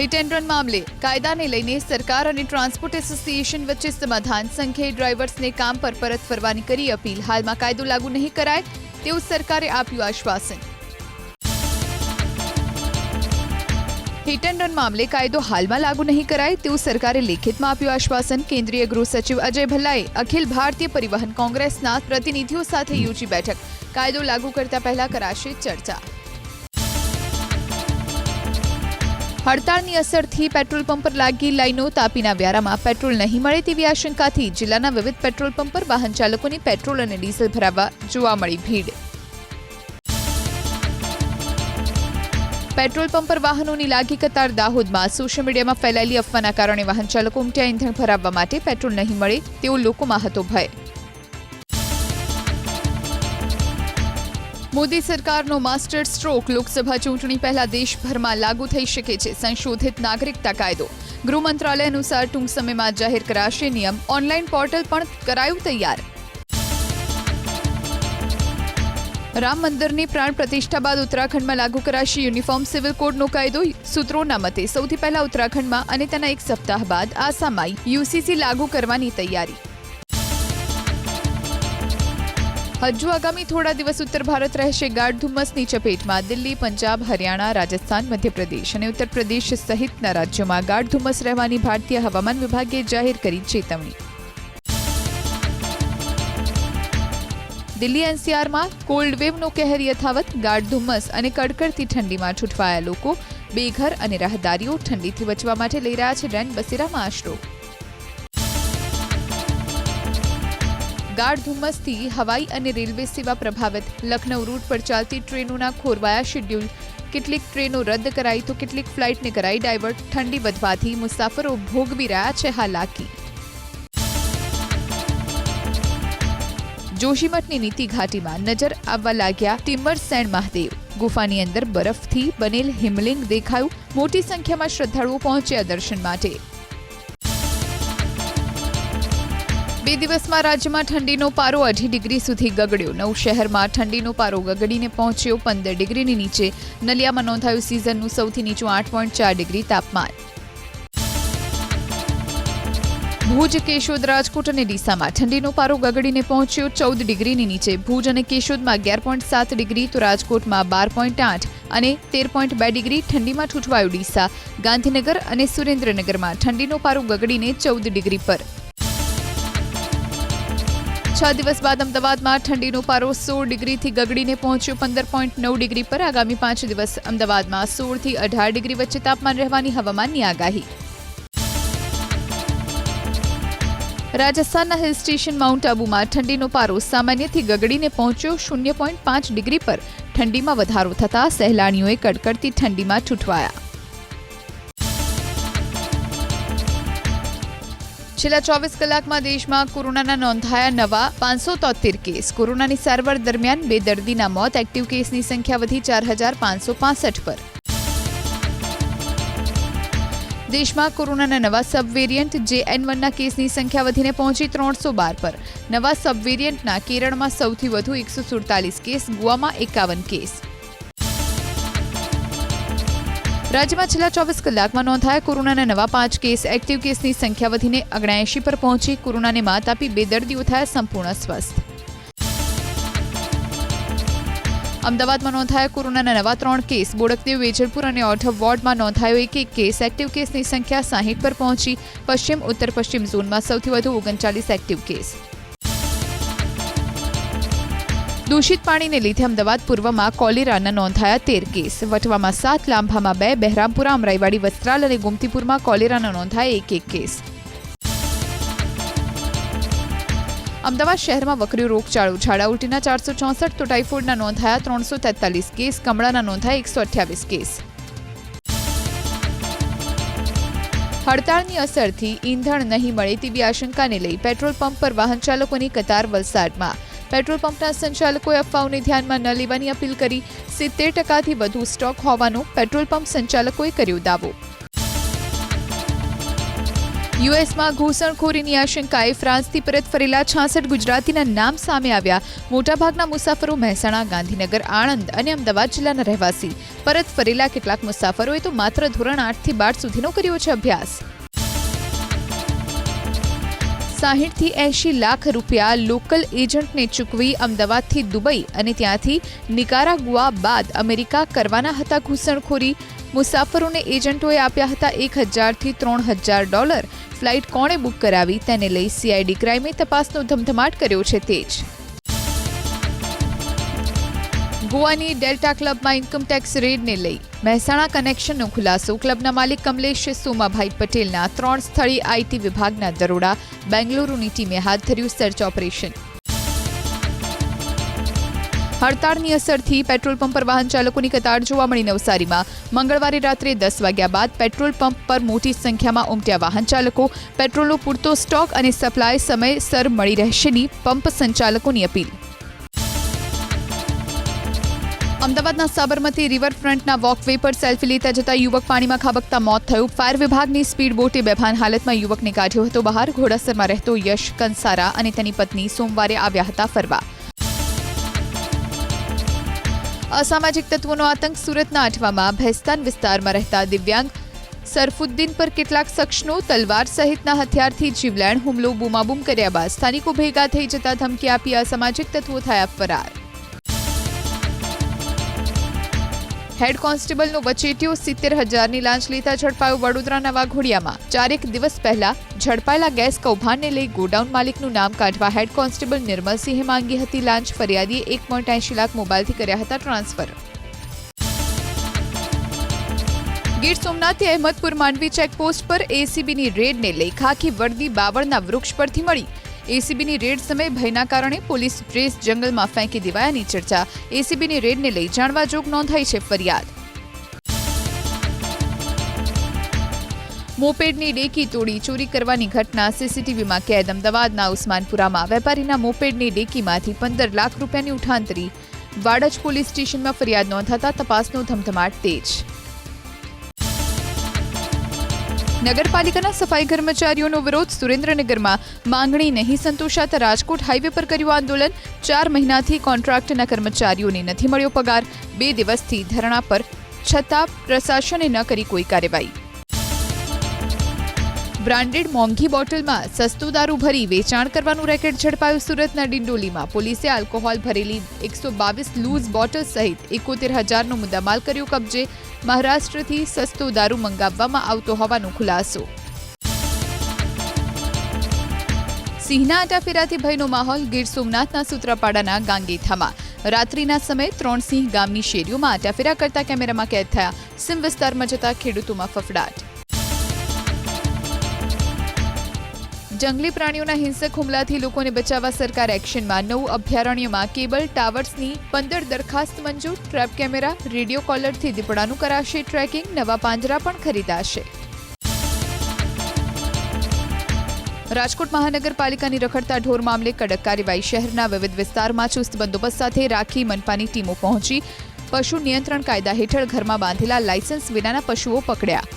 Hit and run મામલે કાયદાને લઈને સરકાર અને ટ્રાન્સપોર્ટ એસોસિએશન વચ્ચે સમાધાન સંઘે ડ્રાઈવર્સને કામ પર પરત ફરવાની કરી અપીલ. હાલમાં કાયદો લાગુ નહીં કરાય તેવું સરકારે આપ્યું આશ્વાસન. હિટ એન્ડ રન મામલે કાયદો હાલમાં લાગુ નહીં કરાય તેવું સરકારે લેખિતમાં આપ્યું આશ્વાસન. કેન્દ્રીય ગૃહ સચિવ અજય ભલ્લાએ અખિલ ભારતીય પરિવહન કોંગ્રેસના પ્રતિનિધિઓ સાથે યોજી બેઠક. કાયદો લાગુ કરતા પહેલા કરાશે ચર્ચા. હડતાળની અસરથી પેટ્રોલ પંપ પર લાગી લાઈનો તાપીના વ્યારામાં પેટ્રોલ નહીં મળે તેવી આશંકાથી જિલ્લાના વિવિધ પેટ્રોલ પંપ પર વાહન ચાલકોની પેટ્રોલ અને ડીઝલ ભરાવવા જોવા મળી ભીડ. પેટ્રોલ પંપ પર વાહનોની લાગી કતાર દાહોદમાં સોશિયલ મીડિયામાં ફેલાયેલી અફવાના કારણે વાહન ચાલકો ઉમટ્યા ઇંધણ ભરાવવા માટે પેટ્રોલ નહીં મળે તેવો લોકોમાં હતો ભય. મોદી સરકારનો માસ્ટર સ્ટ્રોક લોકસભા ચૂંટણી પહેલા દેશભરમાં લાગુ થઈ શકે છે સંશોધિત નાગરિકતા કાયદો. ગૃહ મંત્રાલય અનુસાર ટૂંક સમયમાં જાહેર કરાશે નિયમ. ઓનલાઈન પોર્ટલ પણ કરાયું તૈયાર. રામ મંદિરની પ્રાણ પ્રતિષ્ઠા બાદ ઉત્તરાખંડમાં લાગુ કરાશે યુનિફોર્મ સિવિલ કોડનો કાયદો. સૂત્રોના મતે સૌથી પહેલા ઉત્તરાખંડમાં અને તેના એક સપ્તાહ બાદ આસામમાં યુસીસી લાગુ કરવાની તૈયારી. હજુ આગામી થોડા દિવસ ઉત્તર ભારત રહેશે ગાઢ ધુમ્મસની ચપેટમાં. દિલ્હી, પંજાબ, હરિયાણા, રાજસ્થાન, મધ્યપ્રદેશ અને ઉત્તર પ્રદેશ સહિતના રાજ્યોમાં ગાઢ ધુમ્મસ રહેવાની ભારતીય હવામાન વિભાગે જાહેર કરી ચેતવણી. દિલ્હી એનસીઆરમાં કોલ્ડ વેવનો કહેર યથાવત, ગાઢ ધુમ્મસ અને કડકડતી ઠંડીમાં છૂટવાયા લોકો, બેઘર અને રાહદારીઓ ઠંડીથી બચવા માટે લઈ રહ્યા છે રેન બસેરામાં આશરો ગાઢ ધુમ્મસથી હવાઈ અને રેલવે સેવા પ્રભાવિત. લખનૌ રૂટ પર ચાલતી ટ્રેનોના ખોરવાયા શેડ્યુલ કેટલીક ટ્રેનો રદ કરાઈ તો કેટલીક ફ્લાઇટને કરાઈ ડાયવર્ટ. ઠંડી વધવાથી મુસાફરો ભોગવી રહ્યા છે હાલાકી. જોશીમઠની નીતિ ઘાટીમાં નજર આવવા લાગ્યા ટિમ્બર સેન મહાદેવ. ગુફાની અંદર બરફથી બનેલ હિમલિંગ દેખાયું. મોટી સંખ્યામાં શ્રદ્ધાળુઓ પહોંચ્યા દર્શન માટે. બે દિવસમાં રાજ્યમાં ઠંડીનો પારો અઢી ડિગ્રી સુધી ગગડ્યો. નવ શહેરમાં ઠંડીનો પારો ગગડીને પહોંચ્યો પંદર ડિગ્રીની નીચે. નલિયામાં નોંધાયું સિઝનનું સૌથી નીચું આઠ પોઈન્ટ ચાર ડિગ્રી તાપમાન. ભુજ, કેશોદ, રાજકોટ અને ડીસામાં ઠંડીનો પારો ગગડીને પહોંચ્યો ચૌદ ડિગ્રીની નીચે. ભુજ અને કેશોદમાં અગિયાર પોઈન્ટ સાત ડિગ્રી, તો રાજકોટમાં બાર પોઈન્ટ આઠ અને તેર પોઈન્ટ બે ડિગ્રી ઠંડીમાં ઠૂંઠવાયું ડીસા. ગાંધીનગર અને સુરેન્દ્રનગરમાં ઠંડીનો પારો ગગડીને ચૌદ ડિગ્રી પર. છ દિવસ બાદ અમદાવાદમાં ઠંડીનો પારો સોળ ડિગ્રીથી ગગડીને પહોંચ્યો પંદર પોઈન્ટ નવ ડિગ્રી પર. આગામી પાંચ દિવસ અમદાવાદમાં સોળથી અઢાર ડિગ્રી વચ્ચે તાપમાન રહેવાની હવામાનની આગાહી. રાજસ્થાનના હિલ સ્ટેશન માઉન્ટ આબુમાં ઠંડીનો પારો સામાન્યથી ગગડીને પહોંચ્યો શૂન્ય પોઈન્ટ પાંચ ડિગ્રી પર. ઠંડીમાં વધારો થતાં સહેલાણીઓએ કડકડતી ઠંડીમાં ઠૂંઠવાયા. છેલ્લા ચોવીસ કલાકમાં દેશમાં કોરોનાના નોંધાયા નવા પાંચસો તોતેર કેસ. કોરોનાની સારવાર દરમિયાન બે દર્દીના મોત. એક્ટિવ કેસની સંખ્યા વધી ચાર હજાર પાંચસો પાસઠ પર. દેશમાં કોરોનાના નવા સબ વેરિયન્ટ જે એન વનના કેસની સંખ્યા વધીને પહોંચી ત્રણસો બાર પર. નવા સબ વેરિયન્ટના કેરળમાં સૌથી વધુ એકસો સુડતાલીસ કેસ, ગોવામાં એકાવન કેસ. રાજ્યમાં છેલ્લા ચોવીસ કલાકમાં નોંધાયા કોરોનાના નવા પાંચ કેસ. એક્ટિવ કેસની સંખ્યા વધીને ઓગણએંશી પર પહોંચી. કોરોનાને માત આપી બે દર્દીઓ થયા સંપૂર્ણ સ્વસ્થ અમદાવાદમાં નોંધાયા કોરોનાના નવા ત્રણ કેસ. બોડકદેવ, વેજલપુર અને ઓઢવ વોર્ડમાં નોંધાયો એક એક કેસ. એક્ટિવ કેસની સંખ્યા સાહીઠ પર પહોંચી. પશ્ચિમ, ઉત્તર પશ્ચિમ ઝોનમાં સૌથી વધુ ઓગણચાલીસ એક્ટિવ કેસ. દૂષિત પાણીને લીધે અમદાવાદ પૂર્વમાં કોલેરાના નોંધાયા તેર કેસ. વટવામાં સાત, લાંભામાં બે, બહેરામપુરા, અમરાઈવાડી, વસ્ત્રાલ અને ગોમતીપુરમાં કોલેરાના નોંધાયા એક એક કેસ. અમદાવાદ શહેરમાં વકરી રોગચાળો. ઝાડા ઉલટીના ચારસો ચોસઠ, તો ટાઇફોઇડના નોંધાયા ત્રણસો તેતાલીસ કેસ. કમળાના નોંધાયા એકસો અઠ્યાવીસ કેસ. હડતાળની અસરથી ઈંધણ નહીં મળે તેવી આશંકાને લઈ પેટ્રોલ પંપ પર વાહન ચાલકોની કતાર વલસાડમાં. પેટ્રોલ પંપના સંચાલકોએ અફવાઓને ધ્યાનમાં ન લેવાની અપીલ કરી. સિત્તેર ટકાથી વધુ સ્ટોક હોવાનો પેટ્રોલ પંપ સંચાલકોએ કર્યો દાવો. યુએસમાં ઘૂસણખોરીની આશંકાએ ફ્રાન્સથી પરત ફરેલા છાસઠ ગુજરાતીના નામ સામે આવ્યા. મોટાભાગના મુસાફરો મહેસાણા, ગાંધીનગર, આણંદ અને અમદાવાદ જિલ્લાના રહેવાસી. પરત ફરેલા કેટલાક મુસાફરોએ તો માત્ર ધોરણ આઠથી બાર સુધીનો કર્યો છે અભ્યાસ. સાહીઠથી એંશી લાખ રૂપિયા લોકલ એજન્ટને ચૂકવી અમદાવાદથી દુબઈ અને ત્યાંથી નિકારાગુઆ બાદ અમેરિકા કરવાના હતા ઘૂસણખોરી. મુસાફરોને એજન્ટોએ આપ્યા હતા એક હજારથી ત્રણ હજાર ડોલર. ફ્લાઇટ કોણે બુક કરાવી તેને લઈ સીઆઈડી ક્રાઇમે તપાસનો ધમધમાટ કર્યો છે તેજ. ગોવાની ડેલ્ટા ક્લબમાં ઇન્કમટેક્સ રેડને લઈ મહેસાણા કનેક્શનનો ખુલાસો. ક્લબના માલિક કમલેશ સોમાભાઈ પટેલના ત્રણ સ્થળે આઈટી વિભાગના દરોડા બેંગલુરુની ટીમે હાથ ધર્યું સર્ચ ઓપરેશન. હડતાળની અસરથી પેટ્રોલ પંપ પર વાહન ચાલકોની કતાર જોવા મળી નવસારીમાં. મંગળવારે રાત્રે દસ વાગ્યા બાદ પેટ્રોલ પંપ પર મોટી સંખ્યામાં ઉમટ્યા વાહન ચાલકો. પેટ્રોલનો પૂરતો સ્ટોક અને સપ્લાય સમયસર મળી રહેશેની પંપ સંચાલકોની અપીલ. અમદાવાદના સાબરમતી રિવરફ્રન્ટના વોકવે પર સેલ્ફી લેતા જતા યુવક પાણીમાં ખાબકતા મોત થયું. ફાયર વિભાગની સ્પીડ બોટે બેભાન હાલતમાં યુવકને કાઢ્યો હતો બહાર. ઘોડાસરમાં રહેતો યશ કંસારા અને તેની પત્ની સોમવારે આવ્યા હતા ફરવા. અસામાજિક તત્વોનો આતંક સુરતના આઠવામાં ભેસ્તાન વિસ્તારમાં રહેતા દિવ્યાંગ સરફુદ્દીન પર કેટલાક શખ્સનો તલવાર સહિતના હથિયારથી જીવલેણ હુમલો બૂમાબૂમ કર્યા બાદ. સ્થાનિકો ભેગા થઈ જતા ધમકી આપી અસામાજિક તત્વો થયા ફરાર. હેડ કોન્સ્ટેબલનો વચેટિયું સિત્તેર હજારની લાંચ લેતા ઝડપાયું વડોદરાના વાઘોડિયામાં ચારેક દિવસ પહેલા ઝડપાયેલા ગેસ કૌભાંડને લઈ ગોડાઉન માલિકનું નામ કાઢવા હેડ કોન્સ્ટેબલ નિર્મલસિંહે માંગી હતી લાંચ. ફરિયાદીએ એક પોઈન્ટ એંશી લાખ મોબાઈલથી કર્યા હતા ટ્રાન્સફર. ગીર સોમનાથથી અહેમદપુર માંડવી ચેકપોસ્ટ પર એસીબીની રેડને લઈ ખાખી વર્દી બાવળના વૃક્ષ પરથી મળી. એસીબીની રેડ સમયે ભયના કારણે પોલીસ ડ્રેસ જંગલમાં ફેંકી દેવાયાની ચર્ચા. એસીબીની રેડને લઈ જાણવા જોગ નોંધાઈ છે ફરિયાદ. મોપેડની ડેકી તોડી ચોરી કરવાની ઘટના સીસીટીવીમાં કેદ. અમદાવાદના ઉસ્માનપુરામાં વેપારીના મોપેડની ડેકીમાંથી પંદર લાખ રૂપિયાની ઉઠાંતરી. વાડજ પોલીસ સ્ટેશનમાં ફરિયાદ નોંધાતા તપાસનો ધમધમાટ તેજ. નગરપાલિકાના સફાઈ કર્મચારીઓનો વિરોધ સુરેન્દ્રનગરમાં. માંગણી નહીં સંતોષાતા રાજકોટ હાઈવે પર કર્યું આંદોલન. ચાર મહિનાથી કોન્ટ્રાક્ટના કર્મચારીઓને નથી મળ્યો પગાર. બે દિવસથી ધરણા પર છતાં પ્રશાસને ન કરી કોઈ કાર્યવાહી. બ્રાન્ડેડ મોંઘી બોટલમાં સસ્તું દારૂ ભરી વેચાણ કરવાનું રેકેટ ઝડપાયું સુરતના ડિંડોલીમાં. પોલીસે આલ્કોહોલ ભરેલી એકસો બાવીસ લૂઝ બોટલ સહિત એકોતેર હજારનો મુદ્દામાલ કર્યો કબજે. મહારાષ્ટ્રથી સસ્તો દારૂ મંગાવવામાં આવતો હોવાનો ખુલાસો. સિંહના આટાફેરાથી ભયનો માહોલ ગીર સોમનાથના સૂત્રાપાડાના ગાંગેથામાં. રાત્રિના સમયે ત્રણ સિંહ ગામની શેરીઓમાં આટાફેરા કરતા કેમેરામાં કેદ થયા. સિમ વિસ્તારમાં જતા ખેડૂતોમાં ફફડાટ. જંગલી પ્રાણીઓના હિંસક હુમલાથી લોકોને બચાવવા સરકાર એક્શનમાં નવું અભયારણ્યમાં કેબલ ટાવર્સની પંદર દરખાસ્ત મંજૂર. ટ્રેપ કેમેરા, રેડિયો કોલરથી દીપડાનું કરાશે ટ્રેકિંગ, નવા પાંજરા પણ ખરીદાશે. રાજકોટ મહાનગરપાલિકાની રખડતા ઢોર મામલે કડક કાર્યવાહી શહેરના વિવિધ વિસ્તારમાં ચુસ્ત બંદોબસ્ત સાથે રાખી મનપાની ટીમો પહોંચી. પશુ નિયંત્રણ કાયદા હેઠળ ઘરમાં બાંધેલા લાયસન્સ વિનાના પશુઓ પકડ્યા.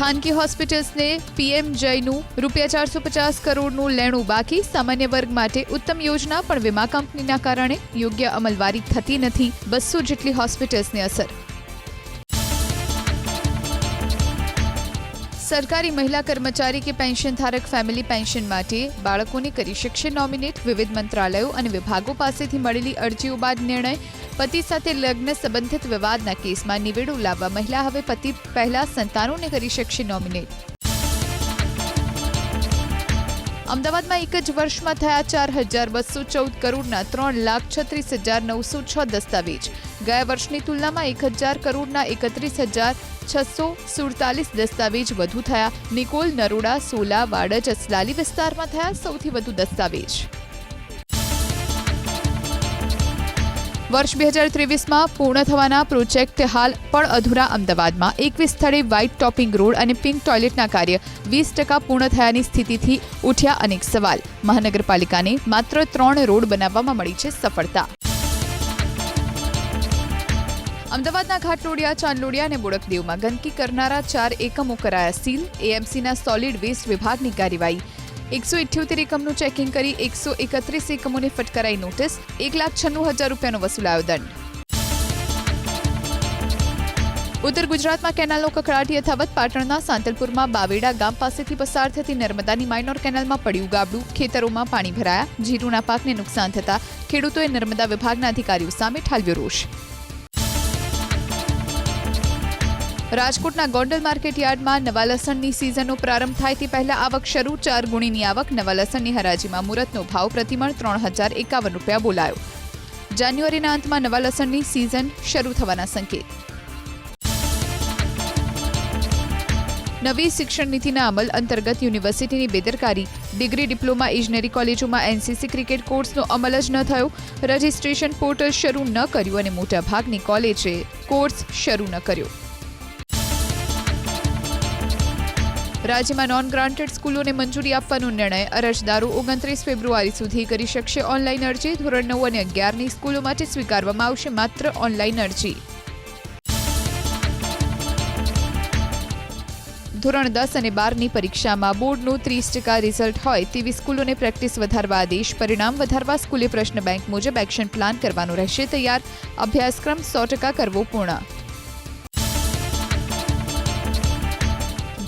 ખાનગી હોસ્પિટલ્સને પીએમ જયનું રૂપિયા ચારસો પચાસ કરોડનું લેણું બાકી. સામાન્ય વર્ગ માટે ઉત્તમ યોજના, પણ વીમા કંપનીના કારણે યોગ્ય અમલવારી થતી નથી. બસો જેટલી હોસ્પિટલ્સને અસર. સરકારી મહિલા કર્મચારી કે પેન્શન ધારક ફેમિલી પેન્શન માટે બાળકોને કરી શકશે નોમિનેટ. વિવિધ મંત્રાલયો અને વિભાગો પાસેથી મળેલી અરજીઓ બાદ નિર્ણય પતિ સાથે લગ્ન સંબંધિત વિવાદના કેસમાં નિવેડો લાવવા મહિલા હવે પતિ પહેલા સંતાનોને કરી શકશે નોમિનેટ અમદાવાદમાં એક જ વર્ષમાં થયા ચાર હજાર બસો ચૌદ કરોડના ત્રણ લાખ છત્રીસ હજાર નવસો છ દસ્તાવેજ. ગયા વર્ષની તુલનામાં એક હજાર કરોડના એકત્રીસ હજાર છસો સુડતાલીસ દસ્તાવેજ વધુ થયા. નિકોલ નરોડા, સોલા, વાડજ, અસલાલી વિસ્તારમાં થયા સૌથી વધુ દસ્તાવેજ. વર્ષ બે હજાર ત્રેવીસમાં પૂર્ણ થવાના પ્રોજેક્ટ હાલ પણ અધૂરા અમદાવાદમાં. એકવીસ સ્થળે વ્હાઇટ ટોપિંગ રોડ અને પિંક ટોયલેટના કાર્ય વીસ ટકા પૂર્ણ થયાની સ્થિતિથી ઉઠ્યા અનેક સવાલ. મહાનગરપાલિકાને માત્ર ત્રણ રોડ બનાવવામાં મળી છે સફળતા. અમદાવાદના ઘાટલોડિયા, ચાંદલોડિયા અને બોડકદેવમાં ગંદકી કરનારા ચાર એકમો કરાયા સીલ. એએમસીના સોલિડ વેસ્ટ વિભાગની કાર્યવાહી એકસો ઇઠ્યોતેર એકમનું ચેકિંગ કરી એકસો એકત્રીસ એકમોને ફટકારાઈ નોટિસ એક લાખ છન્નું હજાર રૂપિયાનો વસૂલાયો દંડ. ઉત્તર ગુજરાતમાં કેનાલનો કકળાટ યથાવત પાટણના સાંતલપુરમાં બાવેડા ગામ પાસેથી પસાર થતી નર્મદાની માઇનોર કેનાલમાં પડ્યું ગાબડું. ખેતરોમાં પાણી ભરાયા. જીરુના પાકને નુકસાન થતા ખેડૂતોએ નર્મદા વિભાગના અધિકારીઓ સામે ઠાલવ્યો રોષ. રાજકોટના ગોંડલ માર્કેટ યાર્ડમાં નવા લસણની સિઝનનો પ્રારંભ થાય તે પહેલા આવક શરૂ. ચાર ગુણીની આવક નવા લસણની હરાજીમાં મુહૂર્તનો ભાવ પ્રતિમણ ત્રણ હજાર એકાવન રૂપિયા બોલાયો. જાન્યુઆરીના અંતમાં નવા લસણની સિઝન શરૂ થવાના સંકેત. નવી શિક્ષણ નીતિના અમલ અંતર્ગત યુનિવર્સિટીની બેદરકારી, ડિગ્રી ડિપ્લોમા ઇજનેરી કોલેજોમાં એનસીસી ક્રિકેટ કોર્સનો અમલ જ ન થયો. રજિસ્ટ્રેશન પોર્ટલ શરૂ ન કર્યું અને મોટાભાગની કોલેજે કોર્સ શરૂ ન કર્યો. રાજ્યમાં નોન ગ્રાન્ટેડ સ્કૂલોને મંજૂરી આપવાનો નિર્ણય અરજદારો ઓગણત્રીસ ફેબ્રુઆરી સુધી કરી શકશે ઓનલાઈન અરજી. ધોરણ નવ અને અગિયારની સ્કૂલો માટે સ્વીકારવામાં આવશે માત્ર ઓનલાઈન અરજી. ધોરણ દસ અને બારની પરીક્ષામાં બોર્ડનું ત્રીસ ટકા રિઝલ્ટ હોય તેવી સ્કૂલોને પ્રેક્ટિસ વધારવા આદેશ. પરિણામ વધારવા સ્કૂલે પ્રશ્ન બેંક મુજબ એક્શન પ્લાન કરવાનો રહેશે. તૈયાર. અભ્યાસક્રમ સો ટકા કરવો પૂર્ણ.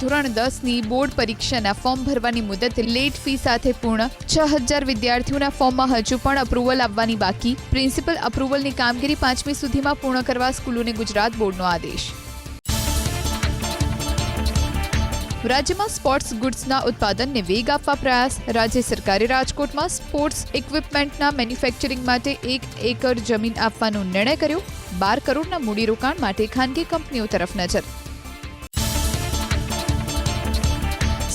ધોરણ દસની બોર્ડ પરીક્ષાના ફોર્મ ભરવાની મુદત લેટ ફી સાથે પૂર્ણ. છ હજાર વિદ્યાર્થીઓના ફોર્મમાં હજુ પણ અપ્રુવલ આવવાની બાકી. પ્રિન્સિપલ અપ્રુવલની કામગીરી પાંચમી સુધીમાં પૂર્ણ કરવા સ્કૂલોને ગુજરાત બોર્ડનો આદેશ. રાજ્યમાં સ્પોર્ટ્સ ગુડ્સના ઉત્પાદનને વેગ આપવા પ્રયાસ. રાજ્ય સરકારે રાજકોટમાં સ્પોર્ટ્સ ઇક્વિપમેન્ટના મેન્યુફેક્ચરિંગ માટે એક એકર જમીન આપવાનો નિર્ણય કર્યો. બાર કરોડના મૂડીરોકાણ માટે ખાનગી કંપનીઓ તરફ નજર.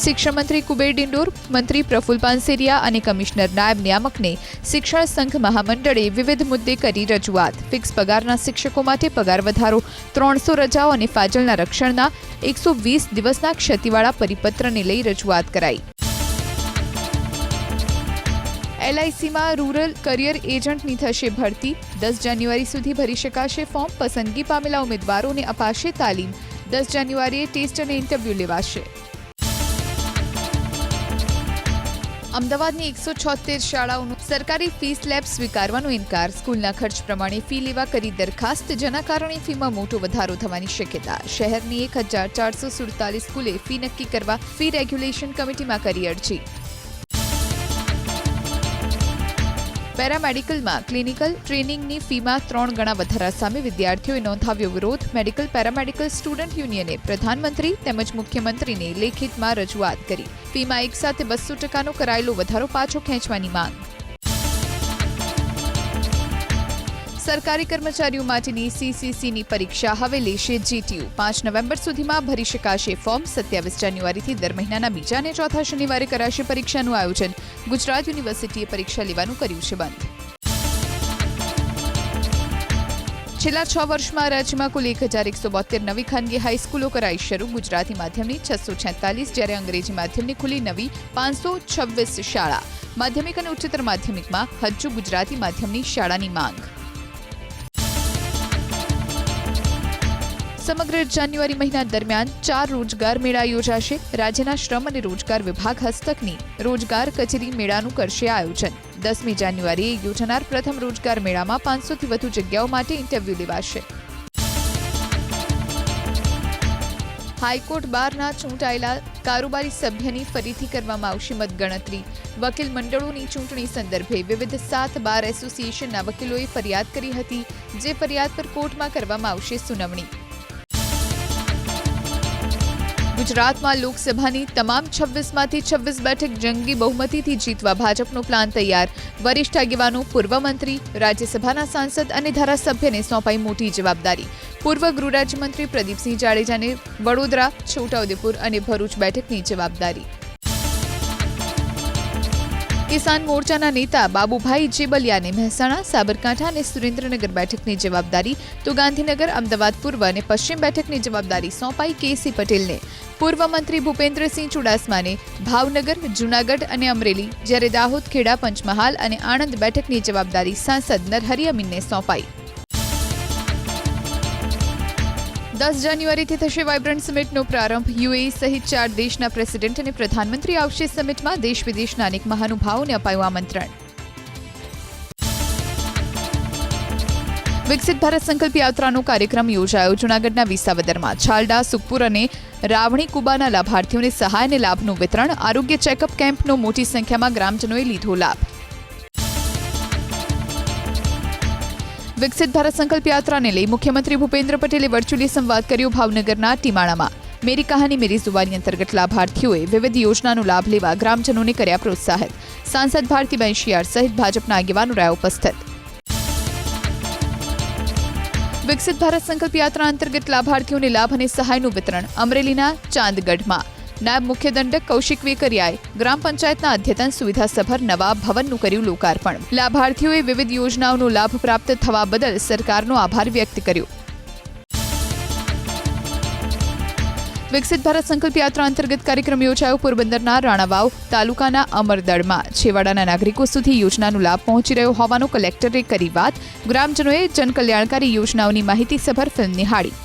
શિક્ષણ મંત્રી કુબેર ડિંડોર, મંત્રી પ્રફુલ પાનસેરિયા અને કમિશનર નાયબ નિયામકને શિક્ષણ સંઘ મહામંડળે વિવિધ મુદ્દે કરી રજૂઆત. ફિક્સ પગારના શિક્ષકો માટે પગાર વધારો, ત્રણસો રજાઓ અને ફાજલના રક્ષણના એકસો વીસ દિવસના ક્ષતિવાળા પરિપત્રને લઈ રજૂઆત કરાઈ. એલઆઈસીમાં રૂરલ કરિયર એજન્ટની થશે ભરતી. દસ જાન્યુઆરી સુધી ભરી શકાશે ફોર્મ. પસંદગી પામેલા ઉમેદવારોને અપાશે તાલીમ. દસ જાન્યુઆરીએ ટેસ્ટ અને ઇન્ટરવ્યૂ લેવાશે. અમદાવાદની એકસો છોતેર શાળાઓનું સરકારી ફી સ્લેબ સ્વીકારવાનો ઇનકાર. સ્કૂલના ખર્ચ પ્રમાણે ફી લેવા કરી દરખાસ્ત, જેના કારણે ફીમાં મોટો વધારો થવાની શક્યતા. શહેરની એક હજાર ચારસો સુડતાલીસ સ્કૂલે ફી નક્કી કરવા ફી રેગ્યુલેશન કમિટીમાં કરી અરજી. પેરામેડિકલમાં ક્લિનિકલ ટ્રેનિંગની ફીમાં ત્રણ ગણા વધારા સામે વિદ્યાર્થીઓએ નોંધાવ્યો વિરોધ. મેડિકલ પેરામેડિકલ સ્ટુડન્ટ યુનિયને પ્રધાનમંત્રી તેમજ મુખ્યમંત્રીને લેખિતમાં રજૂઆત કરી. ફીમાં એકસાથે બસો ટકાનો કરાયેલો વધારો પાછો ખેંચવાની માંગ. સરકારી કર્મચારીઓ માટેની સીસીસીની પરીક્ષા હવે લેશે જીટીયુ પાંચ નવેમ્બર સુધીમાં ભરી શકાશે ફોર્મ. સત્યાવીસ જાન્યુઆરીથી દર મહિનાના બીજા અને ચોથા શનિવારે કરાશે પરીક્ષાનું આયોજન. ગુજરાત યુનિવર્સિટીએ પરીક્ષા લેવાનું કર્યું છે બંધ. છેલ્લા છ વર્ષમાં રાજ્યમાં કુલ એક હજાર એકસો બોતેર નવી ખાનગી હાઈસ્કૂલો કરાઈ શરૂ. ગુજરાતી માધ્યમની છસો છેતાલીસ, જ્યારે અંગ્રેજી માધ્યમની ખુલી નવી પાંચસો છવ્વીસ શાળા. માધ્યમિક અને ઉચ્ચતર માધ્યમિકમાં હજુ ગુજરાતી માધ્યમની શાળાની માંગ. સમગ્ર જાન્યુઆરી મહિના દરમિયાન ચાર રોજગાર મેળા યોજાશે. રાજ્યના શ્રમ અને રોજગાર વિભાગ હસ્તકની રોજગાર કચેરી મેળાનું કરશે આયોજન. દસમી જાન્યુઆરીએ યોજાનાર પ્રથમ રોજગાર મેળામાં પાંચસોથી વધુ જગ્યાઓ માટે ઇન્ટરવ્યૂ લેવાશે. હાઈકોર્ટ બારના ચૂંટાયેલા કારોબારી સભ્યની ફરીથી કરવામાં આવશે મતગણતરી. વકીલ મંડળોની ચૂંટણી સંદર્ભે વિવિધ સાત બાર એસોસિએશનના વકીલોએ ફરિયાદ કરી હતી, જે ફરિયાદ પર કોર્ટમાં કરવામાં આવશે સુનાવણી. ગુજરાતમાં લોકસભાની તમામ છવ્વીસમાંથી છવ્વીસ બેઠક જંગી બહુમતીથી જીતવા ભાજપનો પ્લાન તૈયાર. વરિષ્ઠ આગેવાનો, પૂર્વ મંત્રી, રાજ્યસભાના સાંસદ અને ધારાસભ્યને સોંપાઈ મોટી જવાબદારી. પૂર્વ ગૃહરાજ્યમંત્રી પ્રદીપસિંહ જાડેજાને વડોદરા, છોટાઉદેપુર અને ભરૂચ બેઠકની જવાબદારી. કિસાન મોરચાના નેતા બાબુભાઈ જેબલિયાને મહેસાણા, સાબરકાંઠા અને સુરેન્દ્રનગર બેઠકની જવાબદારી તો ગાંધીનગર, અમદાવાદ, પૂર્વ અને પશ્ચિમ બેઠકની જવાબદારી સોંપાઈ કેસી પટેલને. પૂર્વ મંત્રી ભૂપેન્દ્રસિંહ ચુડાસમાને ભાવનગર, જૂનાગઢ અને અમરેલી જ્યારે દાહોદ ખેડા, પંચમહાલ અને આણંદ બેઠકની જવાબદારી સાંસદ નરહરી અમીનને સોંપાઈ. દસ જાન્યુઆરીથી થશે વાઇબ્રન્ટ સમિટનો પ્રારંભ. યુએઈ સહિત ચાર દેશના પ્રેસિડેન્ટ અને પ્રધાનમંત્રી આવશે સમિટમાં. દેશ વિદેશના અનેક મહાનુભાવોને અપાયું આમંત્રણ. વિકસિત ભારત સંકલ્પ યાત્રાનો કાર્યક્રમ યોજાયો. જૂનાગઢના વિસાવદરમાં છાલડા સુખપુર અને રાવણી કુબાના લાભાર્થીઓને સહાય અને લાભનું વિતરણ. આરોગ્ય ચેકઅપ કેમ્પનો મોટી સંખ્યામાં ગ્રામજનોએ લીધો લાભ. વિકસિત ભારત સંકલ્પ યાત્રાને લઈ મુખ્યમંત્રી ભૂપેન્દ્ર પટેલે વર્ચ્યુઅલી સંવાદ કર્યો ભાવનગરના ટીમાણામાં. મેરી કહાની, મેરી જુબાની અંતર્ગત લાભાર્થીઓએ વિવિધ યોજનાનો લાભ લેવા ગ્રામજનોને કર્યા પ્રોત્સાહિત સાંસદ ભારતીબેન શિયાળ સહિત ભાજપના આગેવાનો રહ્યા ઉપસ્થિત. વિકસિત ભારત સંકલ્પ યાત્રા અંતર્ગત લાભાર્થીઓને લાભ અને સહાયનું વિતરણ અમરેલીના ચાંદગઢમાં. નાયબ મુખ્ય દંડક કૌશિક વેકરિયાએ ગ્રામ પંચાયતના અદ્યતન સુવિધાસભર નવા ભવનનું કર્યું લોકાર્પણ. લાભાર્થીઓએ વિવિધ યોજનાઓનો લાભ પ્રાપ્ત થવા બદલ સરકારનો આભાર વ્યક્ત કર્યો. વિકસિત ભારત સંકલ્પ યાત્રા અંતર્ગત કાર્યક્રમ યોજાયો પોરબંદરના રાણાવાવ તાલુકાના અમરદળમાં છેવાડાના નાગરિકો સુધી યોજનાનો લાભ પહોંચી રહ્યો હોવાનો કલેક્ટરે કરી વાત. ગ્રામજનોએ જનકલ્યાણકારી યોજનાઓની માહિતીસભર ફિલ્મ નિહાળી.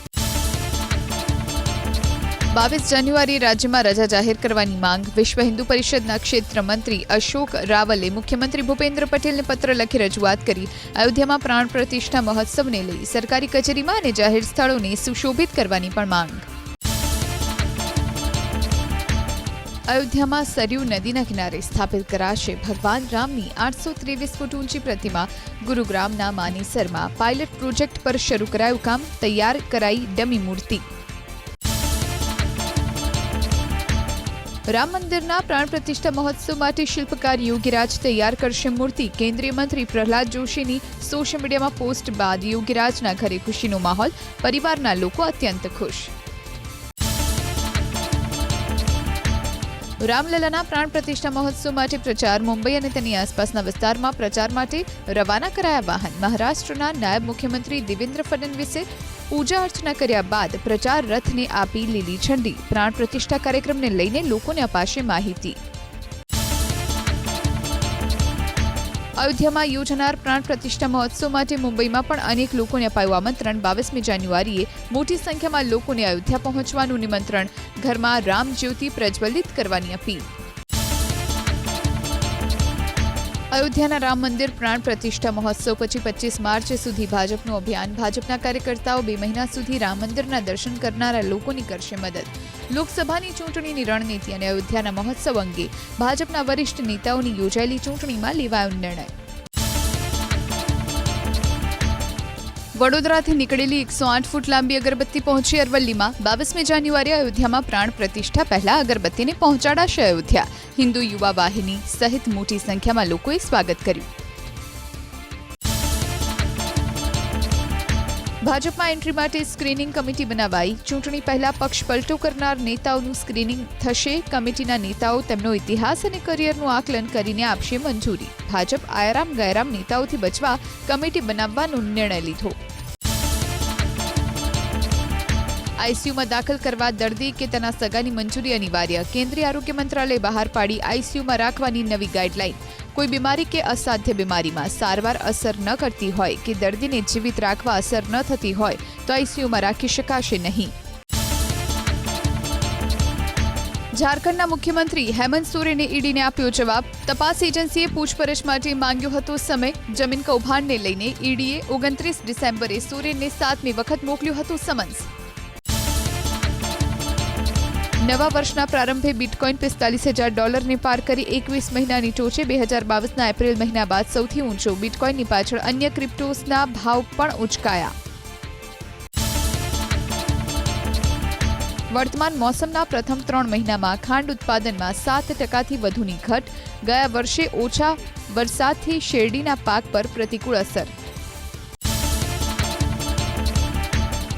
બાવીસ જાન્યુઆરીએ રાજ્યમાં રજા જાહેર કરવાની માંગ. વિશ્વ હિન્દુ પરિષદના ક્ષેત્ર મંત્રી અશોક રાવલે મુખ્યમંત્રી ભૂપેન્દ્ર પટેલને પત્ર લખી રજૂઆત કરી. અયોધ્યામાં પ્રાણ પ્રતિષ્ઠા મહોત્સવને લઈ સરકારી કચેરીમાં અને જાહેર સ્થળોને સુશોભિત કરવાની પણ માંગ. અયોધ્યામાં સરયુ નદીના કિનારે સ્થાપિત કરાશે ભગવાન રામની આઠસો ત્રેવીસ ફૂટ ઊંચી પ્રતિમા. ગુરુગ્રામના માનેસરમાં પાયલટ પ્રોજેક્ટ પર શરૂ કરાયું કામ. તૈયાર કરાઈ ડમી મૂર્તિ. રામ મંદિરના પ્રાણ પ્રતિષ્ઠા મહોત્સવ માટે શિલ્પકાર યોગીરાજ તૈયાર કરશે મૂર્તિ. કેન્દ્રીય મંત્રી પ્રહલાદ જોશીની સોશિયલ મીડિયામાં પોસ્ટ બાદ યોગીરાજના ઘરે ખુશીનો માહોલ, પરિવારના લોકો અત્યંત ખુશ. રામલલાના પ્રાણ પ્રતિષ્ઠા મહોત્સવ માટે પ્રચાર મુંબઈ અને તેની આસપાસના વિસ્તારમાં પ્રચાર માટે રવાના કરાયા વાહન. મહારાષ્ટ્રના નાયબ મુખ્યમંત્રી દેવેન્દ્ર ફડણવીસે પૂજા અર્ચના કર્યા બાદ પ્રચાર રથને આપી લીલી ઝંડી. પ્રાણ પ્રતિષ્ઠા કાર્યક્રમને લઈને લોકોને અપાશે માહિતી. અયોધ્યામાં યોજાનાર પ્રાણ પ્રતિષ્ઠા મહોત્સવ માટે મુંબઈમાં પણ અનેક લોકોને અપાયું આમંત્રણ. બાવીસમી જાન્યુઆરીએ મોટી સંખ્યામાં લોકોને અયોધ્યા પહોંચવાનું નિમંત્રણ. ઘરમાં રામ જ્યોતિ પ્રજ્વલિત કરવાની અપીલ. અયોધ્યાના રામ મંદિર પ્રાણ પ્રતિષ્ઠા મહોત્સવ પછી પચીસ માર્ચ સુધી ભાજપનું અભિયાન. ભાજપના કાર્યકર્તાઓ બે મહિના સુધી રામ મંદિરના દર્શન કરનારા લોકોની કરશે મદદ. લોકસભાની ચૂંટણીની રણનીતિ અને અયોધ્યાના મહોત્સવ અંગે ભાજપના વરિષ્ઠ નેતાઓની યોજાયેલી ચૂંટણીમાં લેવાયો નિર્ણય. વડોદરાથી નીકળેલી એકસો આઠ ફૂટ લાંબી અગરબત્તી પહોંચી અરવલ્લીમાં. બાવીસમી જાન્યુઆરીએ અયોધ્યામાં પ્રાણ પ્રતિષ્ઠા પહેલા અગરબત્તીને પહોંચાડાશે અયોધ્યા. હિન્દુ યુવા વાહિની સહિત મોટી સંખ્યામાં લોકોએ સ્વાગત કર્યું. ભાજપમાં એન્ટ્રી માટે સ્ક્રીનિંગ કમિટી બનાવાઈ. ચૂંટણી પહેલા પક્ષ પલટો કરનાર નેતાઓનું સ્ક્રીનિંગ થશે. કમિટીના નેતાઓ તેમનો ઇતિહાસ અને કરિયરનું આકલન કરીને આપશે મંજૂરી. ભાજપ આયારામ ગાયરામ નેતાઓથી બચવા કમિટી બનાવવાનો નિર્ણય લીધો. આઈસીયુમાં દાખલ કરવા દર્દી કે તેના સગાની મંજૂરી અનિવાર્ય. કેન્દ્રીય આરોગ્ય મંત્રાલય બહાર પાડી આઈસીયુમાં રાખવાની નવી ગાઈડલાઈન. કોઈ બીમારી કે અસાધ્ય બીમારીમાં સારવાર અસર ન કરતી હોય કે દર્દીને જીવિત રાખવા અસર ન થતી હોય, તો આઈસીયુમાં રાખી શકાશે નહીં. ઝારખંડના મુખ્યમંત્રી હેમંત સોરેને ઈડીને આપ્યો જવાબ. તપાસ એજન્સીએ પૂછપરછ માટે માંગ્યો હતો સમય. જમીન કૌભાંડને લઈને ઈડીએ ઓગણત્રીસ ડિસેમ્બરે સોરેનને સાતમી વખત મોકલ્યું હતું સમન્સ. નવા વર્ષના પ્રારંભે બિટકોઇન પિસ્તાલીસ હજાર ડોલરને પાર કરી એકવીસ મહિનાની ટોચે બે હજાર બાવીસના એપ્રિલ મહિના બાદ સૌથી ઊંચો. બિટકોઇનની પાછળ અન્ય ક્રિપ્ટોસના ભાવ પણ ઉંચકાયા. વર્તમાન મોસમના પ્રથમ ત્રણ મહિનામાં ખાંડ ઉત્પાદનમાં સાત ટકાથી વધુની ઘટ. ગયા વર્ષે ઓછા વરસાદથી શેરડીના પાક પર પ્રતિકૂળ અસર.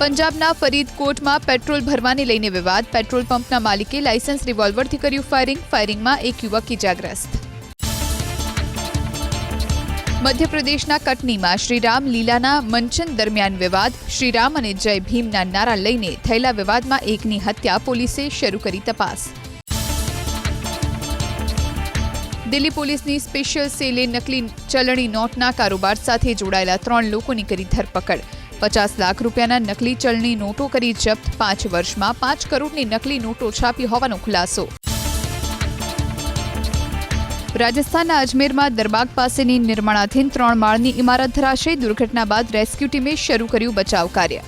પંજાબના ફરીદકોટમાં પેટ્રોલ ભરવાને લઈને વિવાદ. પેટ્રોલ પંપના માલિકે લાયસન્સ રિવોલ્વરથી કર્યું ફાયરિંગ. ફાયરિંગમાં એક યુવક ઇજાગ્રસ્ત મધ્યપ્રદેશના કટનીમાં શ્રીરામ લીલાના મંચન દરમિયાન વિવાદ. શ્રીરામ અને જય ભીમના નારા લઈને થયેલા વિવાદમાં એકની હત્યા પોલીસે શરૂ કરી તપાસ. દિલ્હી પોલીસની સ્પેશિયલ સેલે નકલી ચલણી નોટના કારોબાર સાથે જોડાયેલા ત્રણ લોકોની કરી ધરપકડ. પચાસ લાખ રૂપિયાના નકલી ચલણી નોટો કરી જપ્ત. પાંચ વર્ષમાં પાંચ કરોડની નકલી નોટો છાપી હોવાનો ખુલાસો. રાજસ્થાનના અજમેરમાં દરબાગ પાસેની નિર્માણાધીન ત્રણ માળની ઇમારત ધરાશે. દુર્ઘટના બાદ રેસ્ક્યુ ટીમે શરૂ કર્યું બચાવ કાર્ય.